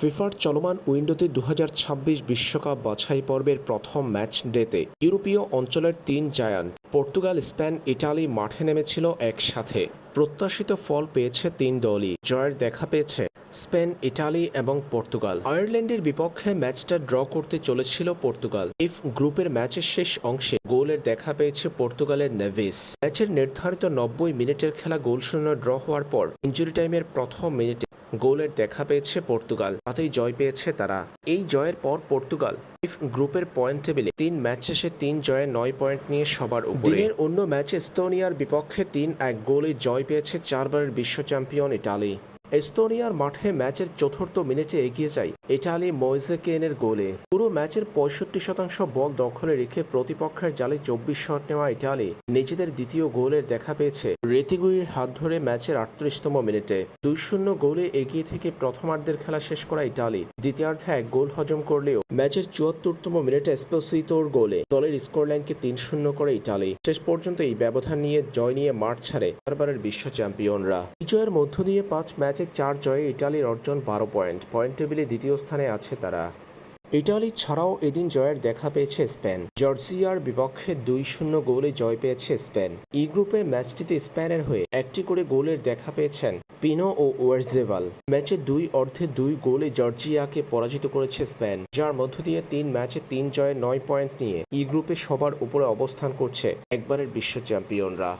ফিফার চলমান উইন্ডোতে দু বিশ্বকাপ বাছাই পর্বের প্রথম ম্যাচ ডেতে ইউরোপীয় অঞ্চলের তিন জায়ান্ট, পর্তুগাল, স্পেন, ইটালি মাঠে নেমেছিল একসাথে। প্রত্যাশিত ফল পেয়েছে তিন দলই, জয়ের দেখা পেয়েছে স্পেন, ইটালি এবং পর্তুগাল। আয়ারল্যান্ডের বিপক্ষে ম্যাচটা ড্র করতে চলেছিল পর্তুগাল। ইফ গ্রুপের ম্যাচের শেষ অংশে গোলের দেখা পেয়েছে পর্তুগালের নেভিস। ম্যাচের নির্ধারিত নব্বই মিনিটের খেলা গোল শূন্য ড্র হওয়ার পর ইঞ্জুরি টাইমের প্রথম মিনিটে গোলের দেখা পেয়েছে পর্তুগাল। তাতেই জয় পেয়েছে তারা। এই জয়ের পর পর্তুগাল গ্রুপের পয়েন্ট টেবিলে তিন ম্যাচ শেষে তিন জয়ে নয় পয়েন্ট নিয়ে সবার উপরে। দিনের অন্য ম্যাচে স্তোনিয়ার বিপক্ষে তিন এক গোলে জয় পেয়েছে চারবারের বিশ্ব চ্যাম্পিয়ন ইটালি। এস্তোনিয়ার মাঠে ম্যাচের চতুর্থ মিনিটে এগিয়ে যায় ইটালি মোয়েজেকেনের গোলে। পুরো ম্যাচের পঁয়ষট্টি শতাংশ বল দখলে রেখে প্রতিপক্ষের জালে চব্বিশ শট নেওয়া ইটালি নিজেদের দ্বিতীয় গোলের দেখা পেয়েছে রেতিগুইয়ের হাত ধরে ম্যাচের আটত্রিশতম মিনিটে। দুই শূন্য গোলে এগিয়ে থেকে প্রথমার্ধের খেলা শেষ করা ইটালি। দ্বিতীয়ার্ধে এক গোল হজম করলেও ম্যাচের চুয়াত্তরতম মিনিটে এসপোসিতোর গোলে দলের স্কোরলাইনকে তিন শূন্য করে ইটালি। শেষ পর্যন্ত এই ব্যবধান নিয়ে জয় নিয়ে মাঠ ছাড়ে বারবারের বিশ্ব চ্যাম্পিয়নরা। বিজয়ের মধ্য দিয়ে পাঁচ ম্যাচে চার জয়ে ইটালির অর্জন বারো পয়েন্ট। পয়েন্ট টেবিলে দ্বিতীয় স্থানে আছে তারা। ইটালি ছাড়াও এদিন জয়ের দেখা পেয়েছে স্পেন। জর্জিয়ার বিপক্ষে দুই শূন্য গোলে জয় পেয়েছে স্পেন। ই গ্রুপের ম্যাচটিতে স্পেনের হয়ে একটি করে গোলের দেখা পেয়েছেন পিনো ও ওয়ার্জেভাল। ম্যাচে দুই অর্ধে দুই গোলে জর্জিয়াকে পরাজিত করেছে স্পেন, যার মধ্য দিয়ে তিন ম্যাচে তিন জয়ে নয় পয়েন্ট নিয়ে ই গ্রুপে সবার উপরে অবস্থান করছে একবারের বিশ্ব চ্যাম্পিয়নরা।